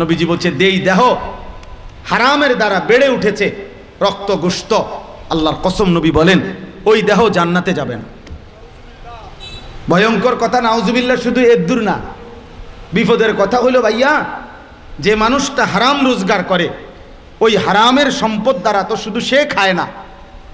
নবীজি বলছে দেই দেহ, হারামের দ্বারা বেড়ে উঠেছে, রক্ত গোস্ত আল্লাহর কসম নবী বলেন, ওই দেহ জান্নাতে যাবে না। ভয়ঙ্কর কথা নাউজুবিল্লা শুধু এদ্দুর না। বিপদের কথা হলো ভাইয়া, যে মানুষটা হারাম রোজগার করে, ওই হারামের সম্পদ দ্বারা তো শুধু সে খায় না,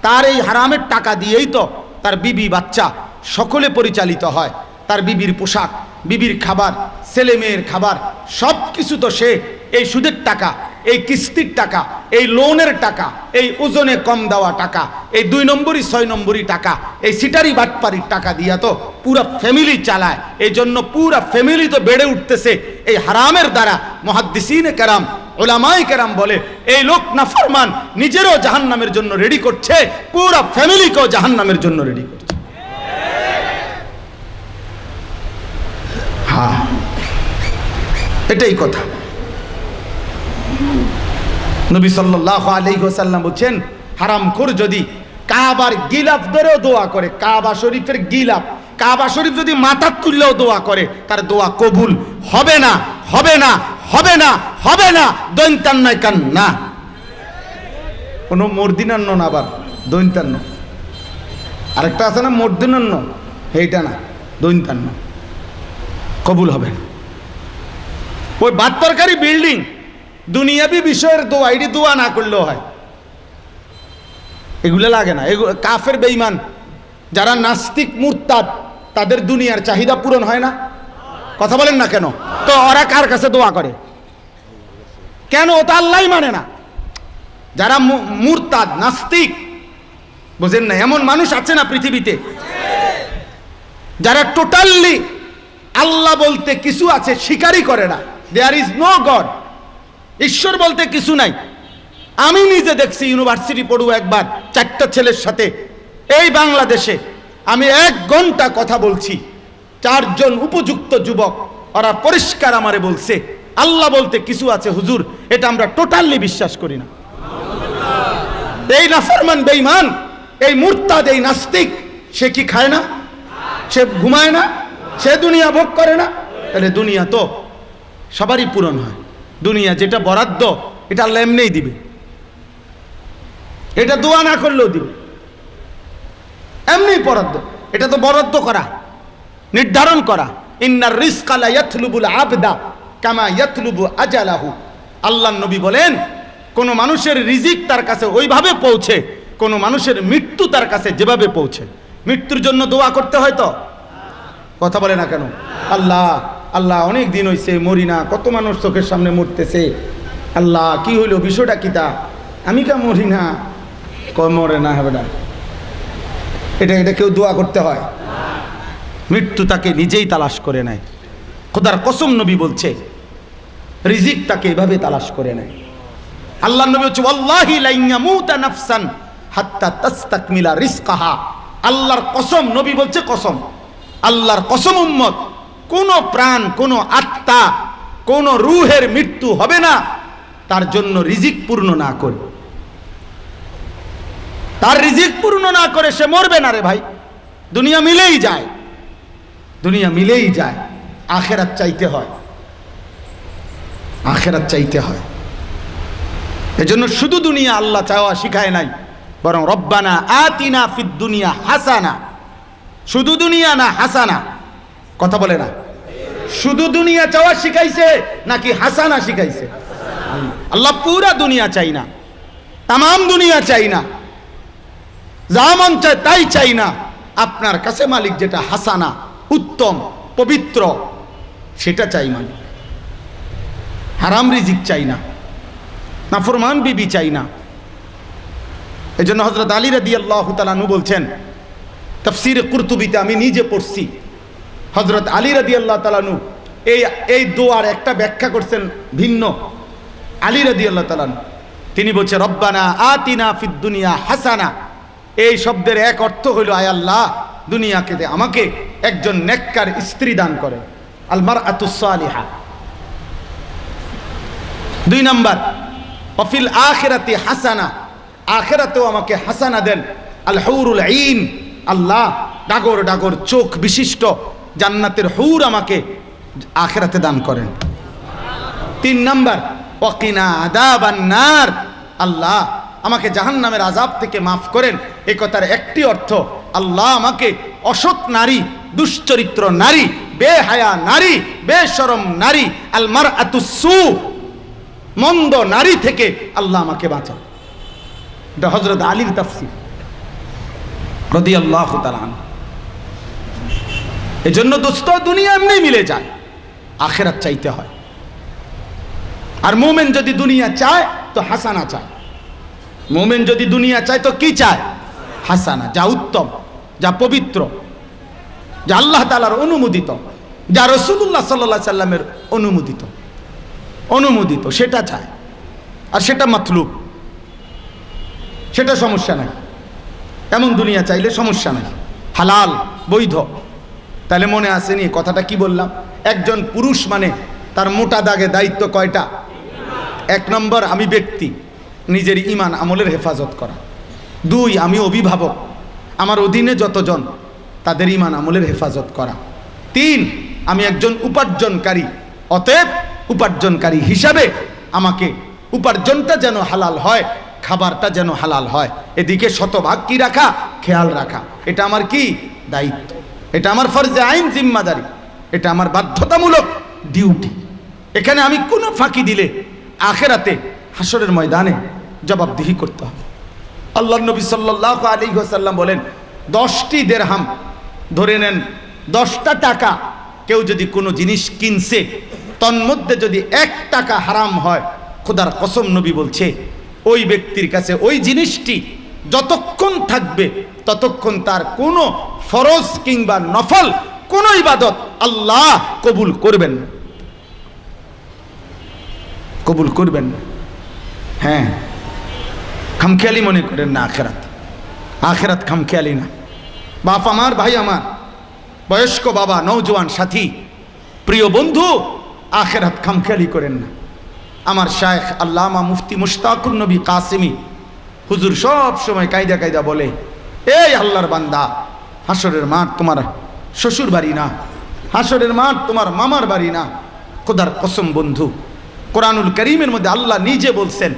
তার এই হারামের টাকা দিয়েই তো তার বিবি বাচ্চা সকলে পরিচালিত হয়। তার বিবির পোশাক, বিবির খাবার, ছেলে মেয়ের খাবার সব কিছু তো সে এই সুদের টাকা, এই কিস্তির টাকা, এই লোনের টাকা, এই ওজনে কম দেওয়া টাকা, এই দুই নম্বরই, ছয় নম্বরই টাকা, এই সিটারি বাটপারির টাকা দিয়া তো পুরা ফ্যামিলি চালায়। এই জন্য পুরা ফ্যামিলি তো বেড়ে উঠতেছে এই হারামের দ্বারা। মহাদ্দিসিনে কেরাম ওলামাই কেরাম বলে, এই লোক নাফরমান, নিজেরও জাহান্নামের জন্য রেডি করছে, পুরা ফ্যামিলিকেও জাহান্নামের জন্য রেডি করছে। হ্যাঁ এটাই কথা। নবী সাল্লাহ আলাইসাল্লাম বলছেন, হারাম খোর যদি কাবার গিলাফ ধরেও দোয়া করে, কাবা শরীফের গিলাফ, কাবা শরীফ যদি মাথা তুললেও দোয়া করে, তার দোয়া কবুল হবে না হবে না হবে না হবে না, দৈন্তান্নয় কান না কোনো মর্দিনান্ন না আবার, দৈন্তান্ন। আরেকটা আছে না, মর্দিনান্ন এইটা না, দৈন্তান্ন। কবুল হবে ওই বাদ তরকারি বিল্ডিং দুনিয়াবি বিষয়ের দোয়া, এটি দোয়া না করলেও হয়। এগুলো লাগে না। এগুলো কাফের বেইমান যারা নাস্তিক, মুরতাদ, তাদের দুনিয়ার চাহিদা পূরণ হয় না। কথা বলেন না কেন? তো ওরা কার কাছে দোয়া করে? কেন? ও তো আল্লাহ মানে না। যারা মুরতাদ, নাস্তিক, বুঝেন না, এমন মানুষ আছে না পৃথিবীতে, যারা টোটালি আল্লাহ বলতে কিছু আছে স্বীকারই করে না। দেয়ার ইজ নো গড ঈশ্বর বলতে কিছু নাই। আমি নিজে দেখছি ইউনিভার্সিটি পড়ুয়া একবার, চারটা ছেলের সাথে। এই বাংলাদেশে আমি এক ঘণ্টা কথা বলছি। চারজন উপযুক্ত যুবক, ওরা পরিষ্কার আমারে বলছে, আল্লাহ বলতে কিছু আছে, হুজুর, এটা আমরা টোটালি বিশ্বাস করি না। এই নাফরমান, বেঈমান, এই মুরতাদ, এই নাস্তিক, সে কি খায় না? সে ঘুমায় না? সে দুনিয়া ভোগ করে না। তাহলে দুনিয়া তো সবারই পূরণ হয়। দুনিয়া যেটা বরাদ্দ, এটা আল্লাহ এমনিই দিবে। এটা দোয়া না করলেও দিবে। এমনি বরাদ্দ। এটা তো বরাদ্দ করা, নির্ধারণ করা। ইন্নার রিস্কালা ইয়াতলুবুল আবদা কামা ইয়াতলুবু আজালাহু। আল্লাহ নবী বলেন, কোন মানুষের রিজিক তার কাছে ওইভাবে পৌঁছে, কোন মানুষের মৃত্যু তার কাছে যেভাবে পৌঁছে। মৃত্যুর জন্য দোয়া করতে হয় তো। কথা বলে না কেন? আল্লাহ আল্লাহ অনেক দিন হইছে, মরি না, কত মানুষ চোখের সামনে মরতেছে। আল্লাহ, কি হইল, বিষয়টা কি তা? আমি কা মরি না? মরে না, হবে না। এটা এটা কেউ দোয়া করতে হয়। মৃত্যু তাকে নিজেই তালাশ করে নেয়। খোদার কসম নবী বলছে, রিজিক তাকে এভাবে তালাশ করে নেয়। আল্লাহ নবী হচ্ছে ওয়াল্লাহি লা ইয়ামুতা নাফসান হাত্তা তাস্তাকমিলা রিজকাহা। আল্লাহর কসম, নবী বলছে কসম। আল্লাহর কসম উম্মত, কোন প্রাণ, কোন আত্মা, কোন রুহের মৃত্যু হবে না, তার জন্য রিজিক পূর্ণ না করে। তার রিজিক পূর্ণ না করে সে মরবে না রে ভাই। দুনিয়া মিলেই যায়। দুনিয়া মিলেই যায়। আখেরাত চাইতে হয়। আখেরাত চাইতে হয়। এজন্য শুধু দুনিয়া আল্লাহ চাওয়া শিখায় নাই, বরং রব্বানা আতিনা ফিদ দুনিয়া হাসানা। শুধু দুনিয়া না হাসানা? কথা বলে না। শুধু দুনিয়া চাওয়া শিখাইছে নাকি হাসানা শিখাইছে? আল্লাহ পুরা দুনিয়া চাই না। তাম দুনিয়া চাই না। যা মন চায় তাই চাই না। আপনার কাছে মালিক যেটা হাসানা, উত্তম, পবিত্র, সেটা চাই মালিক। হারাম রিজিক চাই না। নাফরমান বিবি চাই না। এই জন্য হজরত আলী রাদি আল্লাহ তালানু বলছেন তফসিরে কুর্তুবিতে আমি নিজে পড়ছি। হজরত আলী রাদি আল্লাহ তালানু এই এই দোয়ার একটা ব্যাখ্যা করছেন ভিন্ন। আলী রাদি আল্লাহ তালানু তিনি বলছে, রব্বানা আতিনা ফিদ দুনিয়া হাসানা। এই শব্দের এক অর্থ হইল, আয় আল্লাহ, দুনিয়াকে দে, আমাকে একজন নেককার স্ত্রী দান করে। আলমার আতুসালিহা দুই নাম্বার অফিল আখেরাতে হাসানা। আখেরাতেও আমাকে হাসানা দেন। আল হৌরুল আইন। আল্লাহ ডাগর ডাগর চোখ বিশিষ্ট জান্নাতের হৌর আমাকে আখেরাতে দান করেন। তিন নাম্বার, ওয়াকিনা আদাবান্নার আল্লাহ আমাকে জাহান্নামের আজাব থেকে মাফ করেন। এ কথার একটি অর্থ, আল্লাহ আমাকে অসৎ নারী, দুশ্চরিত্র নারী, বেহায়া নারী, বেশরম নারী আলমার আতুসু মন্দ নারী থেকে আল্লাহ আমাকে বাঁচান। এটা হজরত আলীর তাফসির। রদি আল্লাহ এজন্য দোস্ত, দুনিয়া এমনি মিলে যায়, আখেরাত চাইতে হয়। আর মোমেন যদি দুনিয়া চায়, তো হাসানা চায়। মোমেন যদি দুনিয়া চায়, তো কি চায়? হাসানা, যা উত্তম, যা পবিত্র, যা আল্লাহ তালার অনুমোদিত, যা রসুল্লাহ সাল্লা সাল্লামের অনুমোদিত অনুমোদিত, সেটা চায়। আর সেটা মাতলুব, সেটা সমস্যা নাই। এমন দুনিয়া চাইলে সমস্যা নাই। হালাল, বৈধ। তাহলে মনে আসেনি কথাটা কি বললাম? একজন পুরুষ মানে তার মোটা দাগে দায়িত্ব কয়টা? এক নম্বর, আমি ব্যক্তি। নিজের ইমান আমলের হেফাজত করা। দুই, আমি অভিভাবক। আমার অধীনে যতজন, তাদের ইমান আমলের হেফাজত করা। তিন, আমি একজন উপার্জনকারী। অতএব উপার্জনকারী হিসাবে আমাকে উপার্জনটা যেন হালাল হয় খাবারটা যেন হালাল হয়। এদিকে শতভাগ কি রাখা? খেয়াল রাখা। এটা আমার কি? দায়িত্ব। এটা আমার ফরজে আইন, জিম্মাদারি। এটা আমার বাধ্যতামূলক ডিউটি। এখানে আমি কোনো ফাঁকি দিলে আখেরাতে হাসরের ময়দানে জবাবদিহি করতে হবে। আল্লাহ নবী সাল্লাহ আলী সাল্লাম বলেন, দশটি দেড়হাম ধরে নেন, দশটা টাকা কেউ যদি কোনো জিনিস কিনছে, তন্মধ্যে যদি এক টাকা হারাম হয়, খোদার কসম নবী বলছে ওই ব্যক্তির কাছে ওই জিনিসটি যতক্ষণ থাকবে, ততক্ষণ তার কোনো ফরজ কিংবা নফল কোনো ইবাদত আল্লাহ কবুল করবেন কবুল করবেন হ্যাঁ। খামখেয়ালি মনে করেন না আখেরাত। আখেরাত খামখেয়ালি না। বাপ আমার, ভাই আমার, বয়স্ক বাবা নৌজওয়ান সাথী, প্রিয় বন্ধু, আখেরাত খামখেয়ালি করেন না। আমার শায়েখ আল্লামা মুফতি মুশতাকুর নবী কাসিমি, হুজুর সব সময় কায়দা কায়দা বলে, এই আল্লাহর বান্দা হাসরের মাঠ তোমার শ্বশুর বাড়ি না হাসরের মাঠ তোমার মামার বাড়ি না, খোদার কসম বন্ধু, কোরআনুল করিমের মধ্যে আল্লাহ নিজে বলছেন,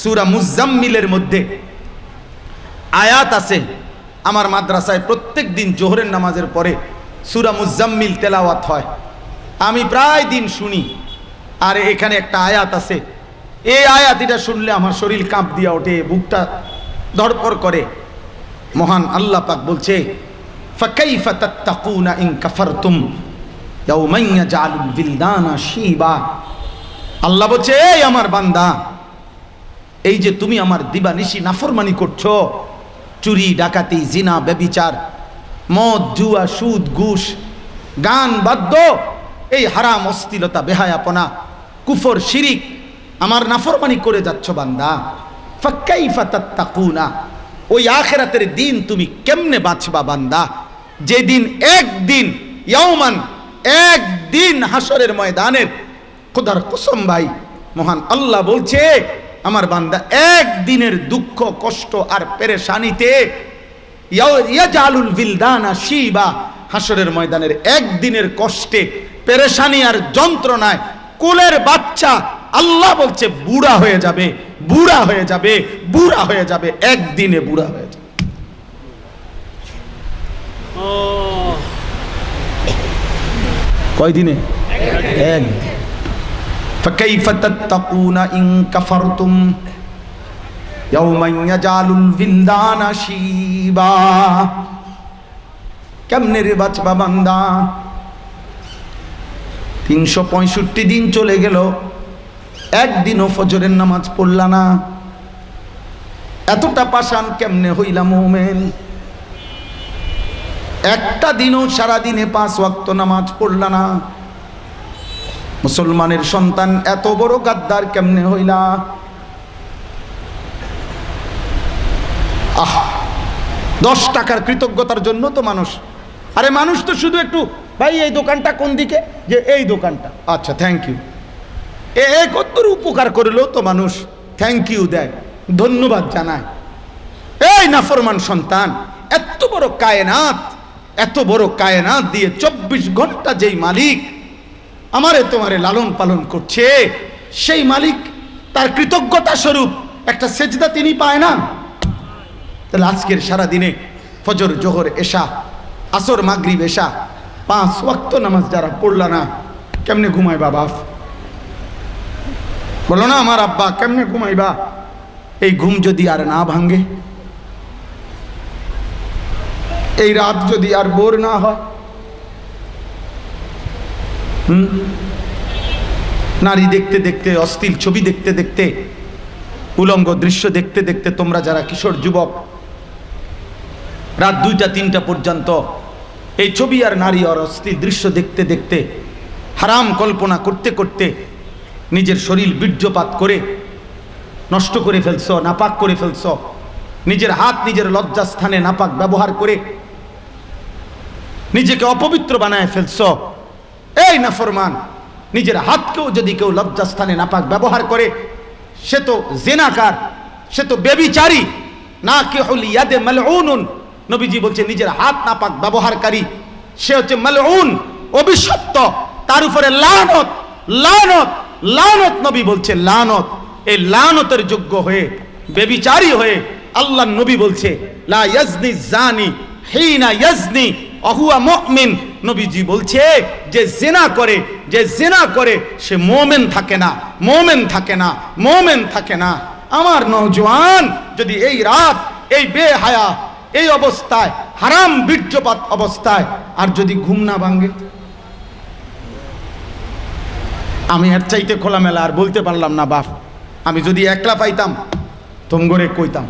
সুরা মুজাম্মিলের মধ্যে আয়াত আছে, আমার মাদ্রাসায় প্রত্যেক দিন জোহরের নামাজের পরে সুরা মুজাম্মিল তেলাওয়াত হয়, আমি প্রায় দিন শুনি আর এখানে একটা আয়াত আছে। এই আয়াত এটা শুনলে আমার শরীর কাঁপ দিয়া ওঠে, বুকটা ধরপর করে। মহান আল্লাহ পাক বলছে ইন শিবা। আল্লাহ বলছে, এই আমার বান্দা, এই যে তুমি আমার দিবানিশি নাফরমানি করছ, চুরি, ডাকাতি, জিনা, ব্যবিচার, মদ, জুয়া, সুদ, ঘুষ, গান, বাদ্য, এই হারাম অস্থিলতা বেহায়াপনা কুফর, শিরিক, আমার নাফরমানি করে যাচ্ছ বান্দা। ফাক্কাইফা তাত্তাকুনা, ওই আখেরাতের দিন তুমি কেমনে বাঁচবা বান্দা? যেদিন একদিন, ইয়াউমান, একদিন হাসরের ময়দানের খোদার কসম ভাই, মহান আল্লাহ বলছে, আমার বান্দা, একদিনের দুঃখ, কষ্ট আর পেরেশানিতে হাসরের ময়দানের একদিনের কষ্টে, পেরেশানি আর যন্ত্রণায় কোলের বাচ্চা আল্লাহ বলছে বুড়া হয়ে যাবে বুড়া হয়ে যাবে বুড়া হয়ে যাবে একদিনে বুড়া হয়ে যাবে কয়দিনে একদিন فكيف تتقون إن كفرتم يوما يجعل الولدان شيبا কেমনে রে বাঁচবা বান্দা তিনশো পঁয়ষট্টি দিন চলে গেল। একদিনও ফজরের নামাজ পড়লা না। এতটা পাশান কেমনে হইলাম মোমেন? একটা দিনও সারাদিনে পাঁচ ওয়াক্ত নামাজ পড়লা না। মুসলমানের সন্তান এত বড় গাদ্দার কেমনে হইলা? আহ, দশ টাকার কৃতজ্ঞতার জন্য তো মানুষ। আরে মানুষ তো শুধু একটু ভাই, এই দোকানটা কোন দিকে? যে এই দোকানটা। আচ্ছা থ্যাংক ইউ এ কতর উপকার করলেও তো মানুষ? থ্যাংক ইউ দেয় ধন্যবাদ জানায় এই নাফরমান সন্তান, এত বড় কায়নাত, এত বড় কায়নাত দিয়ে চব্বিশ ঘণ্টা যেই মালিক আমারে তোমারে লালন পালন করছে, সেই মালিক তার কৃতজ্ঞতা স্বরূপ একটা সেজদা তিনি পায় না। তাহলে আজকের সারা দিনে ফজর, জোহর, এশা, আসর, মাগরিব, এশা পাঁচ ওয়াক্ত নামাজ যারা পড়লা না, কেমনে ঘুমাইবা বাপ? বলো না আমার আব্বা, কেমনে ঘুমাইবা? এই ঘুম যদি আর না ভাঙ্গে এই রাত যদি আর বোর না হয়, হুম? নারী দেখতে দেখতে অস্থির ছবি দেখতে দেখতে, উলঙ্গ দৃশ্য দেখতে দেখতে তোমরা যারা কিশোর যুবক, রাত দুইটা, তিনটা পর্যন্ত এই ছবি আর নারী আর অস্থির দৃশ্য দেখতে দেখতে, হারাম কল্পনা করতে করতে নিজের শরীর বীর্যপাত করে নষ্ট করে ফেলছ, নাপাক করে ফেলছ, নিজের হাত নিজের লজ্জাস্থানে নাপাক ব্যবহার করে নিজেকে অপবিত্র বানায় ফেলছ। এই নাফরমান, নিজের হাতকেও যদি কেউ লজ্জাস্থানে নাপাক ব্যবহার করে, সে তো জেনাকার, সে তো বেবিচারী। না কে হল ইয়াদে মালউন নবীজি বলছে, নিজের হাত নাপাক ব্যবহারকারী, সে হচ্ছে মালউন, অভিশপ্ত, তার উপরে লানত লানত লানত নবী বলছে, লানত। এই লানতের যোগ্য হয়ে, বেবিচারী হয়ে আল্লাহ নবী বলছে, লা ইয়াজনি জানি, হিনা ইয়াজনি, অহুয়া মুমিন। নবীজি বলছে, যে জেনা করে, যে জেনা করে, সে মোমেন থাকে না, মোমেন থাকে না, মোমেন থাকে না। আমার নওজোয়ান, যদি এই রাত, এই বেহায়া এই অবস্থায়, হারাম বীর্যপাত অবস্থায়, আর যদি ঘুম না ভাঙ্গে আমি এর চাইতে খোলামেলা, আর বলতে পারলাম না, বাপ। আমি যদি একলা পাইতাম, তোমগরে কইতাম।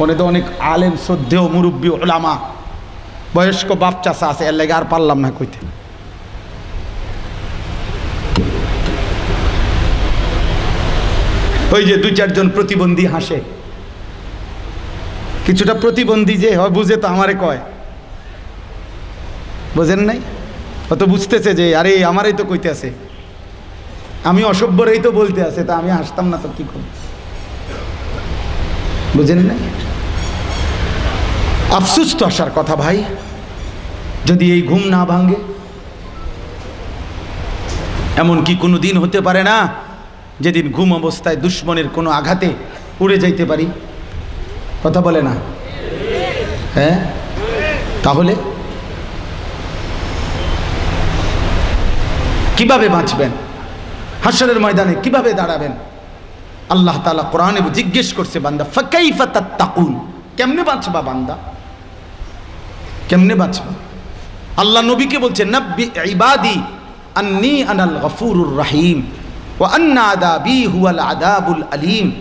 মনে তো অনেক আলেম, শ্রদ্ধেয় মুরব্বী ওলামা, বয়স্ক বাপ চাষা আছে, এর লেগে আর পারলাম না কইতে। ওই যে দুই চারজন প্রতিবন্ধী হাসে কিছুটা প্রতিবন্ধী যে হয়, বুঝে তো আমারে কয়। বোঝেন নাই? অত বুঝতেছে যে, আরে, আমারই তো কইতে আছে। আমি অসভ্যরই তো বলতে আছে, তা আমি হাসতাম না তো কি করব? বুঝেন নাই? আফসুস তো আসার কথা ভাই, যদি এই ঘুম না ভাঙে। এমন কি কোনো দিন হতে পারে না, যেদিন ঘুম অবস্থায় দুশ্মনের কোনো আঘাতে উড়ে যাইতে পারি? কথা বলে না। হ্যাঁ? তাহলে? কীভাবে বাঁচবেন? হাসরের ময়দানে কীভাবে দাঁড়াবেন? আল্লাহ তালা কোরআনে জিজ্ঞেস করছে, বান্দা, ফাকাইফা তাত্তাকুন? কেমনে বাঁচবা বান্দা? কেমনে বাঁচবা? আল্লাহ নবীকে বলছে, নব্বি ইবাদি আন্নি আনাল গফুরুর রাহিম ও আন্না আদাবি হুয়াল আদাবুল আলিম।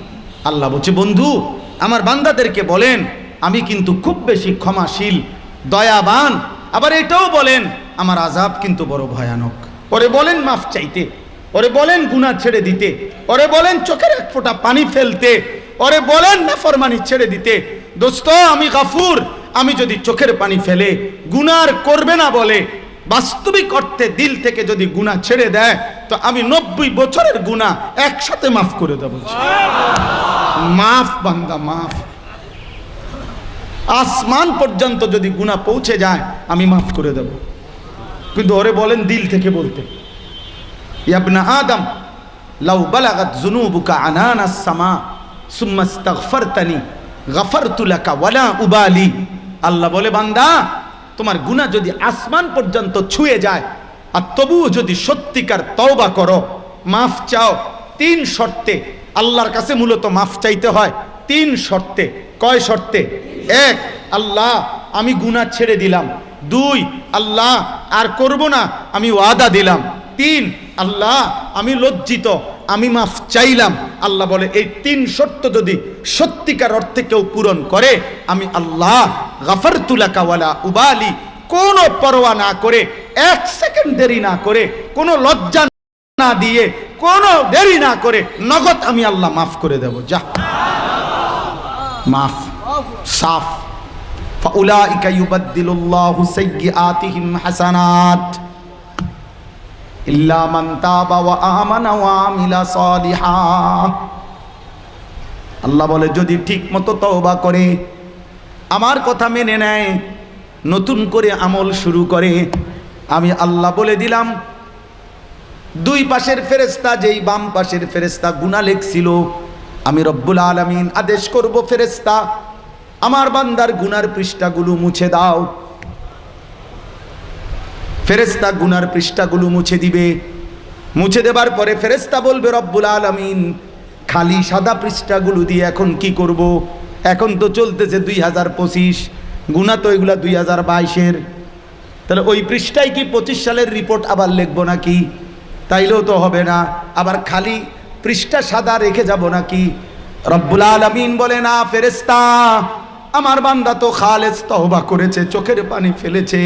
আল্লাহ বলছে, বন্ধু আমার বান্দাদেরকে বলেন, আমি কিন্তু খুব বেশি ক্ষমাশীল, দয়াবান। আবার এটাও বলেন, আমার আজাব কিন্তু বড় ভয়ানক। ওরে বলেন মাফ চাইতে, ওরে বলেন গুণা ছেড়ে দিতে, ওরে বলেন চোখের এক ফোঁটা পানি ফেলতে, ওরে বলেন না ফরমানি ছেড়ে দিতে। দোস্ত, আমি গাফুর, আমি যদি চোখের পানি ফেলে গুনার করবে না বলে, বাস্তবিক অর্থে দিল থেকে যদি গুণা ছেড়ে দেয়, তো আমি নব্বই বছরের গুণা একসাথে মাফ করে দেবো। মাফ বান্দা, মাফ। আসমান পর্যন্ত যদি গুণা পৌঁছে যায়, আমি মাফ করে দেব। কিন্তু ওরে বলেন দিল থেকে বলতে। ইয়াবনা আদম, লাউ বালাগাত জুনুবুকা আনানাস সামা, সুম্মা ইস্তাগফারতানি, গাফারতু লাকা ওয়ালা উবালি। আল্লাহ বলে, বান্দা, তোমার গুনাহ যদি আসমান পর্যন্ত ছুঁয়ে যায়, আর তবুও যদি সত্যিকার তওবা করো, মাফ চাও, তিন শর্তে আল্লাহর কাছে মূলত মাফ চাইতে হয়। তিন শর্তে। কয় শর্তে? এক, আল্লাহ, আমি গুনাহ ছেড়ে দিলাম। দুই, আল্লাহ, আর করব না, আমি ওয়াদা দিলাম। তিন, আল্লাহ, আমি লজ্জিত, আমি মাফ চাইলাম। আল্লাহ বলে, এই তিন শর্ত যদি সত্যিকার অর্থে কেউ পূরণ করে, আমি আল্লাহ গাফার তুলাকাওয়ালা উবালি, কোনো পরোয়া না করে, এক সেকেন্ড দেরি না করে, কোনো লজ্জা না দিয়ে কোনো দেরি না করে নগদ আমি আল্লাহ মাফ করে দেব যা মাফ সাফ فأولئك يبدل الله سيئاتهم حسنات إلا من تاب وآمن وعمل صالحا আল্লাহ বলে যদি ঠিক মতো তওবা করে আমার কথা মেনে নেয় নতুন করে আমল শুরু করে আমি আল্লাহ বলে দিলাম দুই পাশের ফেরেস্তা যেই বাম পাশের ফেরেস্তা গুণা লেখছিল, আমি রব্বুল আলমিন আদেশ করব ফেরেস্তা আমার বান্দার গুনার পৃষ্ঠাগুলো মুছে দাও। ফেরেস্তা গুনার পৃষ্ঠাগুলো মুছে দিবে। মুছে দেবার পরে ফেরেস্তা বলবে, রব্বুল আলমিন, খালি সাদা পৃষ্ঠাগুলো দিয়ে এখন কি করব। এখন তো চলতেছে দুই হাজার পঁচিশ গুণা তো এগুলা দুই হাজার বাইশের। তাহলে ওই পৃষ্ঠায় কি পঁচিশ সালের রিপোর্ট আবার লিখব নাকি? তাইলেও তো হবে না। আবার খালি পৃষ্ঠা সাদা রেখে যাব নাকি? রব্বুল আলমিন বলে, না ফেরেস্তা আমার বান্দা তো খালেজ তহবা করেছে, চোখের পানি ফেলেছে।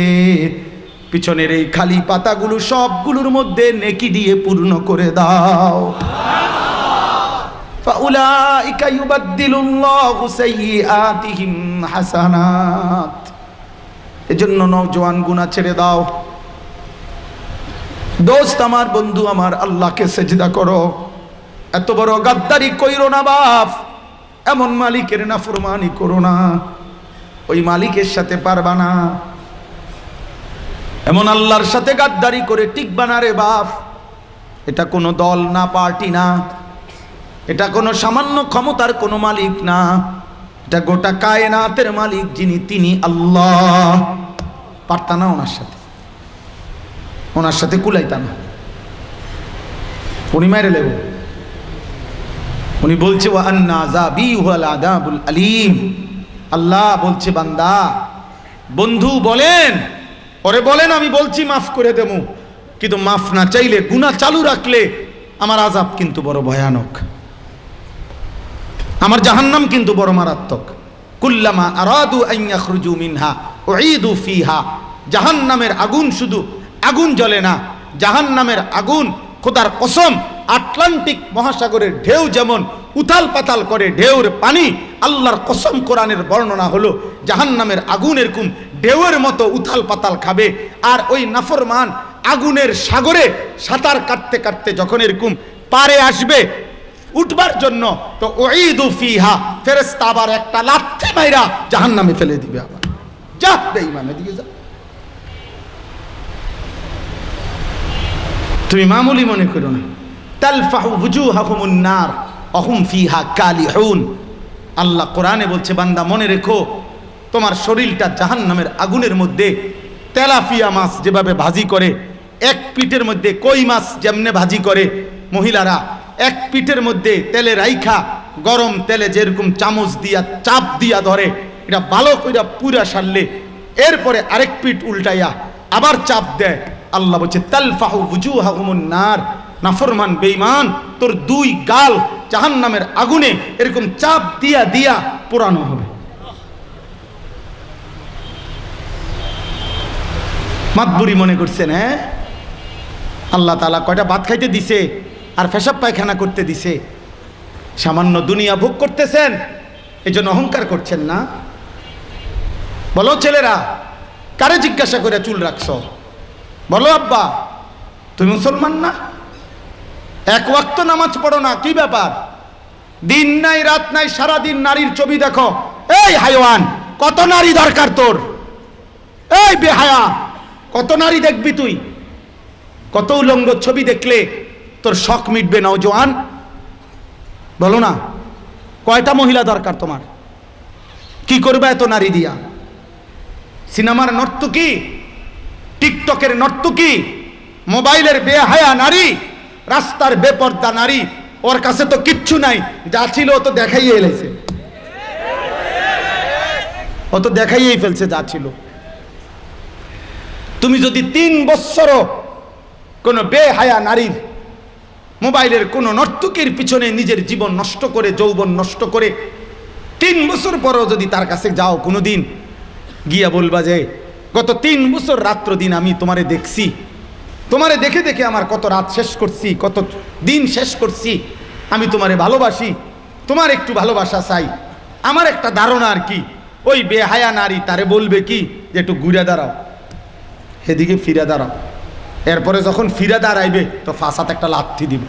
পিছনের এই খালি পাতাগুলো সবগুলোর মধ্যে নেকি দিয়ে পূর্ণ করে দাও। এজন্য নজওয়ান গুণা ছেড়ে দাও। দোস্ত, আমার বন্ধু, আমার আল্লাহকে সেজদা করো। এত বড় গাদ্দারি কইরো না বাপ, এমন মালিকের না ফুরমানি করো না। ওই মালিকের সাথে পারবা না। এমন আল্লাহর সাথে গাদ্দারি করে টিকবা না রে বাপ। এটা কোনো দল না, পার্টি না। এটা কোনো সামান্য ক্ষমতার কোনো মালিক না। এটা গোটা কায়নাতের মালিক যিনি, তিনি আল্লাহ। পারতা না ওনার সাথে। ওনার সাথে কুলাইতা না উনি মাইরে লেব উনি বলছে আলিম। আল্লাহ বলছে, বান্দা, বন্ধু বলেন। ওরে বলেন, আমি বলছি, মাফ করে দেব। কিন্তু মাফ না চাইলে, গুনাহ চালু রাখলে আমার আজাব কিন্তু বড় ভয়ানক। আমার জাহান্নাম কিন্তু বড় মারাত্মক। কুল্লামা আরাদু আইয়াখরুজু মিনহা, উঈদু ফিহা। জাহান্নামের আগুন শুধু আগুন জ্বলে না। জাহান্নামের আগুন, খোদার কসম, আটলান্টিক মহাসাগরের ঢেউ যেমন উথাল পাতাল করে ঢেউর পানি, আল্লাহর কসম কোরআনের বর্ণনা হলো, জাহান্নামের আগুন এরকম ঢেউয়ের মতো উথাল পাতাল খাবে। আর ওই নাফরমান আগুনের সাগরে সাঁতার কাটতে কাটতে যখন এরকম পারে আসবে উঠবার জন্য, তো ওঈদু ফিহা, ফেরেশতা আবার একটা লাথি মাইরা জাহান্নামে ফেলে দিবে আবার। যা বেঈমান এদিকে যা। তুমি মামুলি মনে করো না। তালফাহু বুজুহাহুমুন নার অহুম ফিহা কালিহুন। আল্লাহ কোরআনে বলছে, বান্দা, মনে রেখো, তোমার শরীরটা জাহান্নামের আগুনের মধ্যে তেলাফিয়া মাছ যেভাবে ভাজি করে, এক পিঠের মধ্যে কই মাছ যেমনে ভাজি করে, মহিলারা এক পিঠের মধ্যে তেলে রাইখা, গরম তেলে যেরকম চামচ দিয়া, চাপ দিয়া ধরে, এটা ভালো কইরা পুরা সারলে, এরপরে আরেক পিঠ উল্টাইয়া আবার চাপ দেয়। আল্লাহ বলছে, তালফাহু বুজুহাহুমুন নার। নাফরমান, বেঈমান, তোর দুই গাল জাহান্নামের আগুনে এরকম চাপ দিয়া দিয়া পোড়ানো হবে। মাতবুরি মনে করছেন হ্যাঁ? আল্লাহ তালা কয়টা ভাত খাইতে দিছে আর পেশাব পায়খানা করতে দিছে। সামান্য দুনিয়া ভোগ করতেছেন এই জন্য অহংকার করছেন না? বলো ছেলেরা, কারে জিজ্ঞাসা করে চুল রাখছ? বলো আব্বা, তুমি মুসলমান না? এক ওয়াক্ত নামাজ পড়ো না, কি ব্যাপার? দিন নাই, রাত নাই সারা দিন নারীর ছবি দেখো। এই হাইওয়ান, কত নারী দরকার তোর? এই বেহায়া, কত নারী দেখবি তুই? কত উলঙ্গ ছবি দেখলে তোর শখ মিটবে নওজোয়ান বলো না, কয়টা মহিলা দরকার তোমার? কি করবে এত নারী দিয়া? সিনেমার নর্তকী? টিকটকের নর্তুকি, মোবাইলের বেহায়া নারী, রাস্তার বেপর্দা নারী, ওর কাছে তো কিচ্ছু নাই, যা ছিল ও তো দেখাইয়ে এলেছে। ও তো দেখাইয়েই ফেলছে যা ছিল। তুমি যদি তিন বৎসরও কোনো বেহায়া নারীর, মোবাইলের কোনো নর্তকীর পিছনে নিজের জীবন নষ্ট করে, যৌবন নষ্ট করে, তিন বছর পরও যদি তার কাছে যাও কোনো দিন গিয়া বলবা যে গত তিন বছর রাত্র দিন আমি তোমারে দেখছি। তোমারে দেখে দেখে আমার কত রাত শেষ করছি, কত দিন শেষ করছি। আমি তোমারে ভালোবাসি, তোমার একটু ভালোবাসা চাই। আমার একটা ধারণা আর কি, ওই বেহায়া নারী তারে বলবে কি, যে একটু ঘুরে দাঁড়াও, এদিকে ফিরে দাঁড়াও। এরপরে যখন ফিরে দাঁড়াইবে, তো ফাঁসাতে একটা লাথি দিব।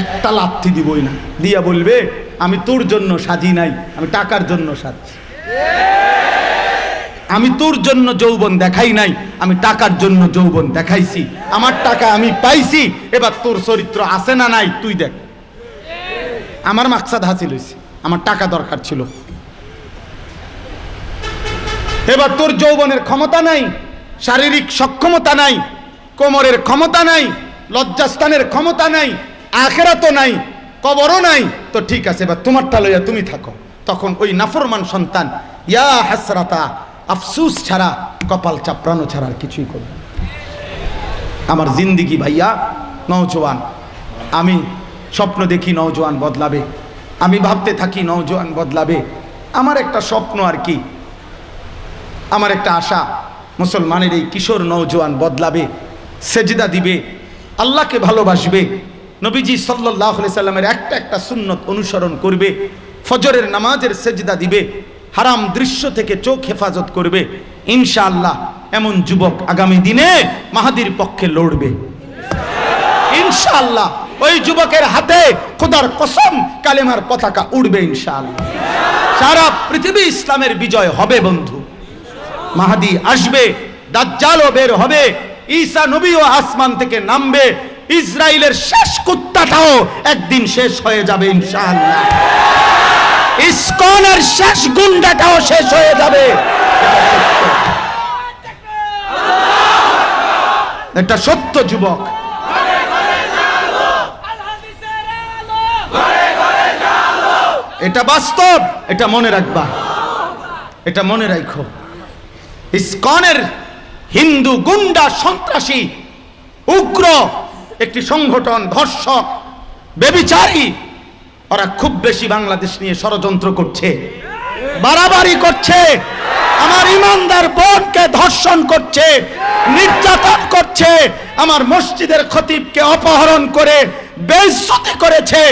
একটা লাথি দিবই না, দিয়া বলবে, আমি তোর জন্য সাজি নাই, আমি টাকার জন্য সাজছি। আমি তোর জন্য যৌবন দেখাই নাই, আমি টাকার জন্য যৌবন দেখাইছি। আমার টাকা আমি পাইছি, এবার তোর চরিত্র আছে না নাই, তুই দেখ। আমার মাকসাদ হাসিল হয়েছে আমার টাকা দরকার ছিল। এবার তোর যৌবনের ক্ষমতা নাই, শারীরিক সক্ষমতা নাই, কোমরের ক্ষমতা নাই, লজ্জাস্থানের ক্ষমতা নাই, আখেরাতও নাই, কবরও নাই। তো ঠিক আছে, এবার তোমারটা লইয়া তুমি থাকো। তখন ওই নাফরমান সন্তান, ইয়া হাসরাতা আফসুস ছাড়া, কপাল চাপড়ানো ছাড়া আর কিছুই করবে আমার জিন্দিগি ভাইয়া নৌজওয়ান আমি স্বপ্ন দেখি নৌজওয়ান বদলাবে। আমি ভাবতে থাকি নৌজওয়ান বদলাবে। আমার একটা স্বপ্ন আর কি? আমার একটা আশা, মুসলমানের এই কিশোর নৌজওয়ান বদলাবে, সেজদা দিবে, আল্লাহকে ভালোবাসবে, নবীজি সাল্লাহ সাল্লামের একটা একটা সুন্নত অনুসরণ করবে, ফজরের নামাজের সেজদা দিবে হারাম দৃশ্য থেকে চোখ হেফাজত করবে। ইনশাআল্লাহ, এমন যুবক আগামী দিনে মাহাদির পক্ষে লড়বে। ইনশাআল্লাহ, ওই যুবকের হাতে খোদার কসম, কালেমার পতাকা উড়বে ইনশাআল্লাহ। সারা পৃথিবী ইসলামের বিজয় হবে বন্ধু। মাহাদি আসবে, দাজ্জালও বের হবে, ঈসা নবীও আসমান থেকে নামবে ইসরায়েলের শেষ কুত্তাটাও একদিন শেষ হয়ে যাবে ইনশাআল্লাহ। ইসকনের শেষ গুন্ডাটাও শেষ হয়ে যাবে। একটা সত্য যুবক। এটা বাস্তব, এটা মনে রাখবা। এটা মনে রাখো ইসকনের হিন্দু গুন্ডা সন্ত্রাসী, উগ্র একটি সংগঠন ধর্ষক বেবিচারী ওরা খুব বেশি বাংলাদেশ নিয়ে ষড়যন্ত্র করছে, বাড়াবাড়ি করছে, আমার ইমানদার বোনকে ধর্ষণ করছে, নির্যাতন করছে, আমার মসজিদের খতিবকে অপহরণ করে বেজ্জতি করেছে,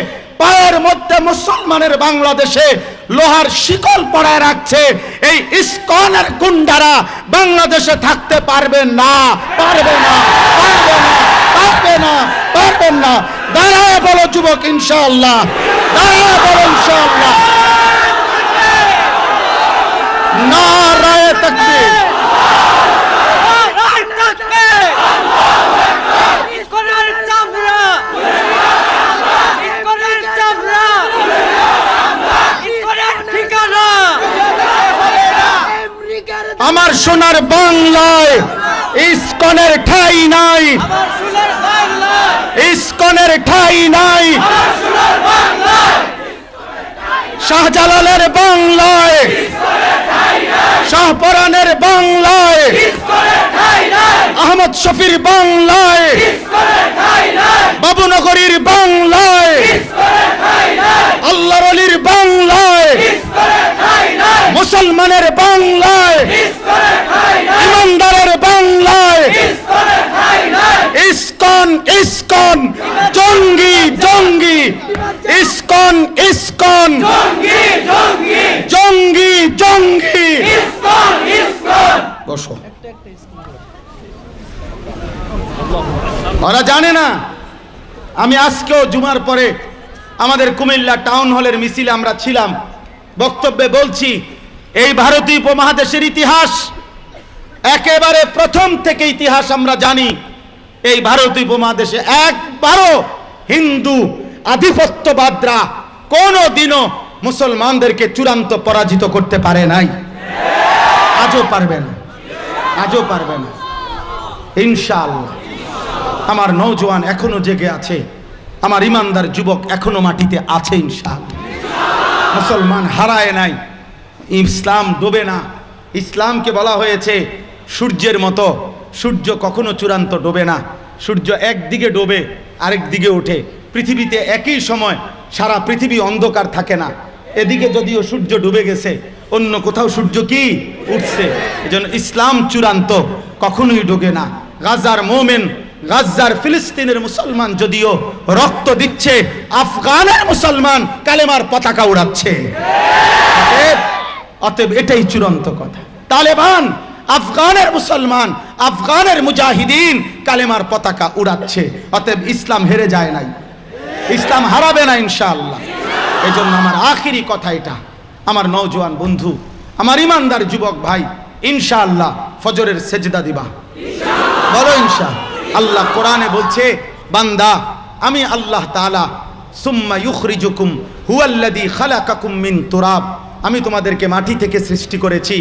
পায়ের মধ্যে মুসলমানের বাংলাদেশে লোহার শিকল পড়ায় রাখছে। এই ইস্কনের গুন্ডারা বাংলাদেশে থাকতে পারবে না পারবে না পারবে না পারবে না পারবেন না। দাঁড়ায় বলো যুবক, ইনশাআল্লাহ। দাঁড়ায় বলো, ইনশাআল্লাহ। নারায় তাকবীর। আমার সোনার বাংলায়, ইস্কনের ঠাই নাই। ইস্কনের ঠাই নাই। শাহজালালের বাংলায়, শাহপরানের বাংলায়, আহমদ শফির বাংলায়, বাবুনগরীর বাংলায়, আল্লাহর বাংলায় মুসলমানের বাংলায়। ইমানদারের বাংলায়। ইসকন ইসকন, জঙ্গি জঙ্গি। ইসকন, ইস্কন। জঙ্গি জঙ্গি। বসো। ওরা জানে না, আমি আজকেও জুমার পরে আমাদের কুমিল্লা টাউন হলের মিছিলে আমরা ছিলাম। বক্তব্যে বলছি এই ভারতীয় উপমহাদেশের ইতিহাস একেবারে প্রথম থেকে ইতিহাস আমরা জানি। এই ভারতীয় উপমহাদেশে একবারও হিন্দু আধিপত্যবাদরা কোনো দিনও মুসলমানদেরকে চূড়ান্ত পরাজিত করতে পারে নাই। আজও পারবে না। আজও পারবে না। ইনশাআল্লাহ। আমার নৌজওয়ান এখনও জেগে আছে। আমার ইমানদার যুবক এখনও মাটিতে আছে ইনশাআল্লাহ। মুসলমান হারায় নাই। ইসলাম ডোবে না। ইসলামকে বলা হয়েছে সূর্যের মতো। সূর্য কখনো চূড়ান্ত ডোবে না। সূর্য একদিকে ডোবে, আরেক দিকে ওঠে। পৃথিবীতে একই সময় সারা পৃথিবী অন্ধকার থাকে না। এদিকে যদিও সূর্য ডুবে গেছে, অন্য কোথাও সূর্য কি? উঠছে। এজন্য ইসলাম চূড়ান্ত, কখনোই ডোবে না। গাজার মোমেন গাজার ফিলিস্তিনের মুসলমান যদিও রক্ত দিচ্ছে, আফগানের মুসলমান কালেমার পতাকা উড়াচ্ছে। অতএব এটাই চূড়ান্ত কথা। তালেবান, আফগানের মুসলমান, আফগানের মুজাহিদিন কালেমার পতাকা উড়াচ্ছে। অতএব ইসলাম হেরে যায় নাই। ইসলাম হারাবে না ইনশাআল্লাহ। এই জন্য আমার আখিরি কথা এটা। আমার নওজোয়ান বন্ধু, আমার ইমানদার যুবক ভাই, ইনশাআল্লাহ ফজরের সেজদা দিবা। বলো ইনশা আল্লাহ কোরআনে বলছে, বান্দা, আমি আল্লাহ তাআলা, সুম্মা ইউখরিজুকুম, হুয়াল্লাযী খালাকাকুম মিন তুরাব। আমি তোমাদেরকে মাটি থেকে সৃষ্টি করেছি।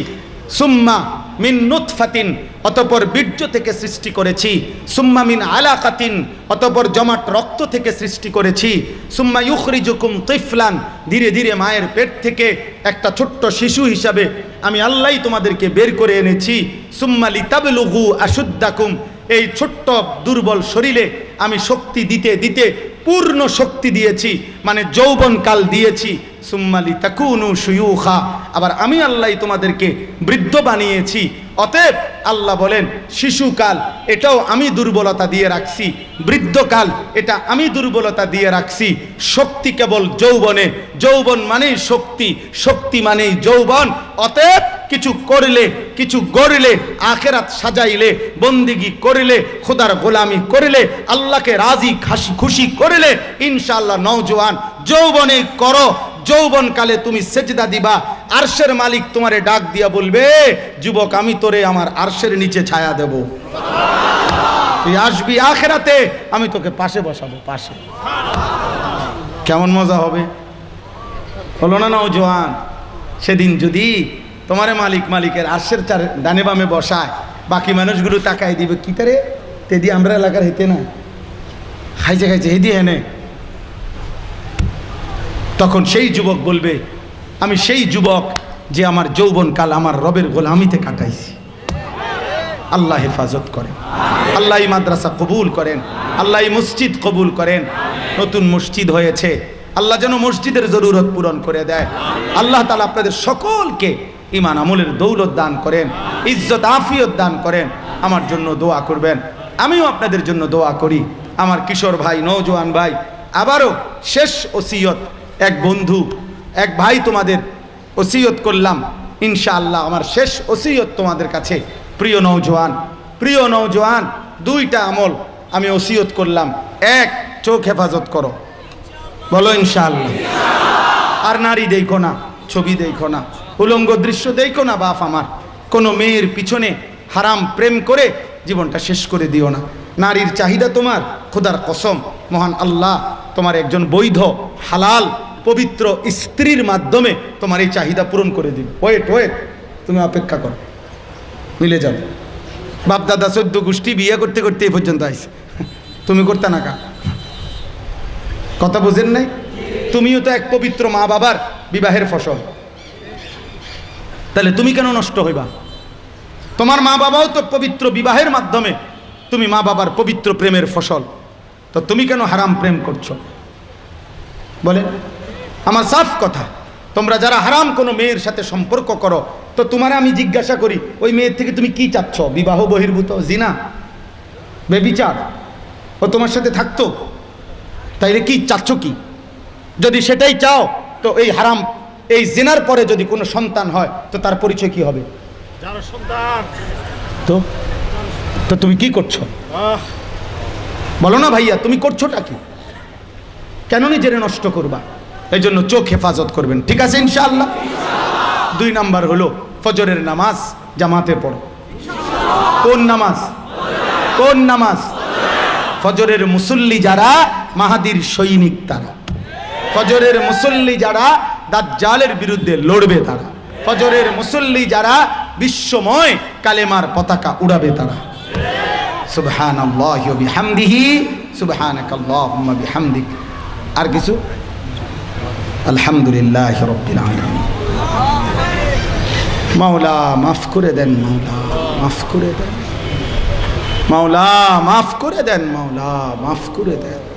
সুম্মা মিন নুতফাতিন, অতপর বীর্য থেকে সৃষ্টি করেছি। সুম্মা মিন আলাকাতিন, অতপর জমাট রক্ত থেকে সৃষ্টি করেছি। সুম্মা ইউখরি ইউখরিজুকুম তৈফলান, ধীরে ধীরে মায়ের পেট থেকে একটা ছোট্ট শিশু হিসাবে আমি আল্লাহই তোমাদেরকে বের করে এনেছি। সুম্মা লিতাবলুগু আশুদ্দাকুম, এই ছোট্ট দুর্বল শরীরে আমি শক্তি দিতে দিতে পূর্ণ শক্তি দিয়েছি মানে যৌবনকাল দিয়েছি। সুম্মালি তাকুনু সুয়ুখা আবার আমি আল্লাহ তোমাদেরকে বৃদ্ধ বানিয়েছি। অতএব আল্লাহ বলেন, শিশুকাল, এটাও আমি দুর্বলতা দিয়ে রাখছি। বৃদ্ধকাল, এটা আমি দুর্বলতা দিয়ে রাখছি। শক্তি কেবল যৌবনে, যৌবন মানেই শক্তি শক্তি মানেই যৌবন। অতএব কিছু করলে, কিছু গড়লে, আখেরাত সাজাইলে, বন্দিগি করিলে, খোদার গোলামি করিলে, আল্লাহকে রাজি, খাসি, খুশি করিলে, ইনশাআল্লাহ নওজোয়ান যৌবনে করো। যৌবন কালে তুমি সেজদা দিবা, আরশের মালিক তোমারে ডাক দিয়া বলবে, যুবক, আমি তোরে আমার আরশের নিচে ছায়া দেব। তুই আসবি আখেরাতে, আমি তোকে পাশে বসাবো, পাশে। কেমন মজা হবে? হলো না নওজোয়ান? সেদিন যদি তোমারে মালিক মালিকের আর্শের চার ডানে বামে বসায়, বাকি মানুষগুলো তাকাই দিবে, কি তারে তেদি আমরা এলাকার হেতে না খাইছে খাইছে হেদি হেনে। তখন সেই যুবক বলবে, আমি সেই যুবক যে আমার যৌবনকাল আমার রবের গোলামিতে কাটাইছি। আল্লাহ হেফাজত করেন। আল্লাহ মাদ্রাসা কবুল করেন। আল্লাহ মসজিদ কবুল করেন। নতুন মসজিদ হয়েছে। আল্লাহ যেন মসজিদের জরুরত পূরণ করে দেয়। আল্লাহ তালা আপনাদের সকলকে ইমান আমলের দৌলত দান করেন। ইজ্জত, আফিয়ত দান করেন। আমার জন্য দোয়া করবেন। আমিও আপনাদের জন্য দোয়া করি। আমার কিশোর ভাই নৌজওয়ান ভাই, আবারও শেষ ওসিয়ত এক বন্ধু, এক ভাই তোমাদের ওসিয়ত করলাম। ইনশাআল্লাহ আমার শেষ ওসিয়ত তোমাদের কাছে। প্রিয় নৌজোয়ান প্রিয় নৌজোয়ান দুইটা আমল আমি ওসিয়ত করলাম। এক, চোখ হেফাজত করো। বলো ইনশাআল্লাহ। আর নারী দেখো না, ছবি দেখো না, উলঙ্গ দৃশ্য দেখো না, বাপ আমার। কোনো মেয়ের পিছনে হারাম প্রেম করে জীবনটা শেষ করে দিও না। নারীর চাহিদা তোমার, খোদার কসম। মহান আল্লাহ তোমার একজন বৈধ, হালাল পবিত্র স্ত্রীর মাধ্যমে তোমার এই চাহিদা পূরণ করে দিবে। ওয়েট ওয়েট তুমি অপেক্ষা করো। মিলে যাবে বাপ দাদা চোদ্দ গোষ্ঠী বিয়ে করতে করতে এই পর্যন্ত আইস তুমি করতে না কা? কথা বোঝেন নাই? তুমিও তো এক পবিত্র মা বাবার বিবাহের ফসল। তাহলে তুমি কেন নষ্ট হইবা? তোমার মা বাবাও তো পবিত্র বিবাহের মাধ্যমে তুমি মা বাবার পবিত্র প্রেমের ফসল। তো তুমি কেন হারাম প্রেম করছ? বলেন। আমার সাফ কথা। তোমরা যারা হারাম কোনো মেয়ের সাথে সম্পর্ক করো তো তোমার আমি জিজ্ঞাসা করি ওই মেয়ের থেকে তুমি কি চাচ্ছ? বিবাহ বহির্ভূত জিনা? বেবিচার? ও তোমার সাথে থাকতো? তাইলে কি চাচ্ছ কি? যদি সেটাই চাও তো এই হারাম এই জেনার পরে যদি কোনো সন্তান হয় তো তার পরিচয় কি হবে? তো? তো তুমি কি করছ? বলো না ভাইয়া তুমি করছোটা কি? কেন নিজেরে নষ্ট করবা? এই জন্য চোখ হেফাজত করবেন। ঠিক আছে, ইনশাআল্লাহ? দুই নাম্বার হলো ফজরের নামাজ জামাতে পড়ো। কোন নামাজ? কোন নামাজ? ফজরের মুসল্লি যারা, মাহাদির সৈনিক তারা। ফজরের মুসল্লি যারা, দাজ্জালের বিরুদ্ধে লড়বে তারা। ফজরের মুসল্লি যারা, বিশ্বময় কালেমার পতাকা উড়াবে তারা। সুবহান আল্লাহ বিহামদিহি সুবহানাক আল্লাহুম্মা বিহামদিক। আর কিছু? আলহামদুলিল্লাহ রব্বিল আলামিন। মাওলা, মাফ করে দেন মাওলা, মাফ করে দেন। মাওলা, মাফ করে দেন মাওলা, মাফ করে দেন।